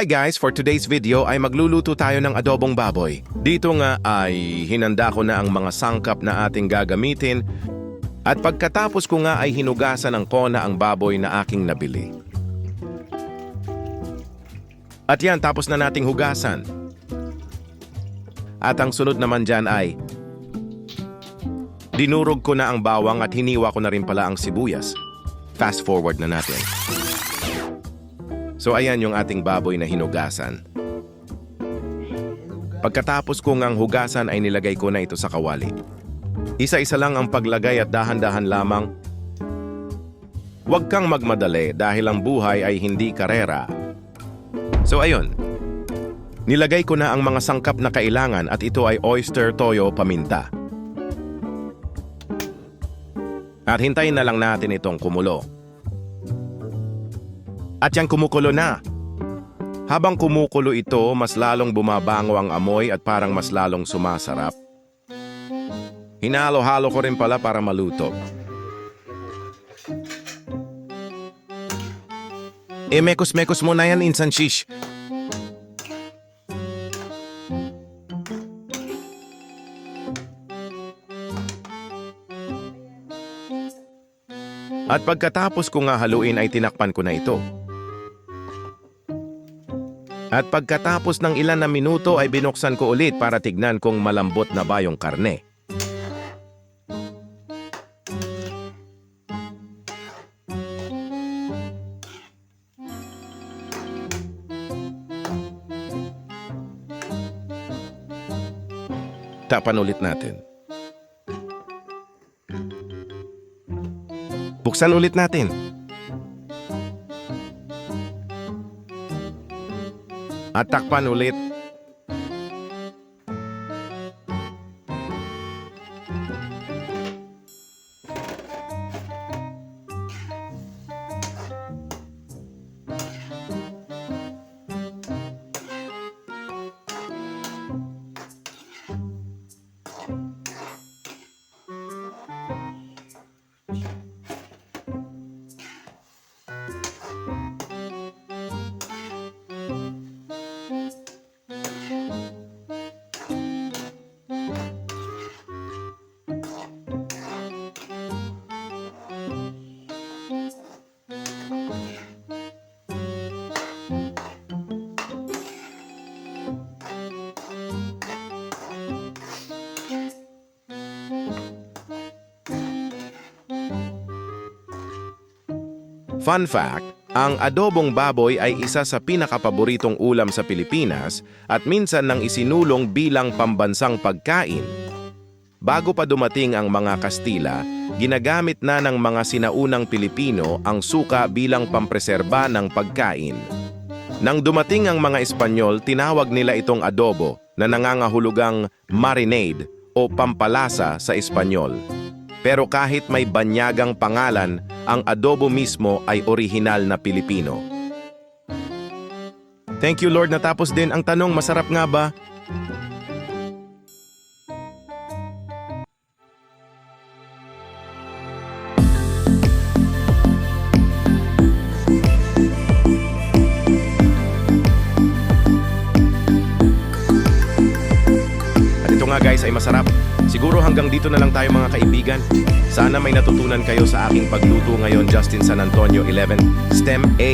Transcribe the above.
Hi guys! For today's video ay magluluto tayo ng adobong baboy. Dito nga ay hinanda ko na ang mga sangkap na ating gagamitin at pagkatapos ko nga ay hinugasan ng kona ang baboy na aking nabili. At yan, tapos na nating hugasan. At ang sunod naman dyan ay dinurog ko na ang bawang at hiniwa ko na rin pala ang sibuyas. Fast forward na natin. So ayan yung ating baboy na hinugasan. Pagkatapos ko ngang hugasan ay nilagay ko na ito sa kawali. Isa-isa lang ang paglagay at dahan-dahan lamang. Huwag kang magmadali dahil ang buhay ay hindi karera. So ayun, nilagay ko na ang mga sangkap na kailangan at ito ay oyster, toyo, paminta. At hintayin na lang natin itong kumulo. At yan kumukulo na. Habang kumukulo ito, mas lalong bumabango ang amoy at parang mas lalong sumasarap. Hinalo-halo ko rin pala para maluto. E mekos-mekos mo na yan, Insan Shish. At pagkatapos ko nga haluin ay tinakpan ko na ito. At pagkatapos ng ilan na minuto ay binuksan ko ulit para tignan kung malambot na ba yung karne. Tapan ulit natin. Buksan ulit natin. At takpan ulit. Fun fact, ang adobong baboy ay isa sa pinakapaboritong ulam sa Pilipinas at minsan nang isinulong bilang pambansang pagkain. Bago pa dumating ang mga Kastila, ginagamit na ng mga sinaunang Pilipino ang suka bilang pampreserba ng pagkain. Nang dumating ang mga Espanyol, tinawag nila itong adobo na nangangahulugang marinade o pampalasa sa Espanyol. Pero kahit may banyagang pangalan, ang adobo mismo ay orihinal na Pilipino. Thank you Lord natapos din ang tanong masarap nga ba? Guys ay masarap. Siguro hanggang dito na lang tayo mga kaibigan. Sana may natutunan kayo sa aking pagluto ngayon Justin San Antonio 11 STEM A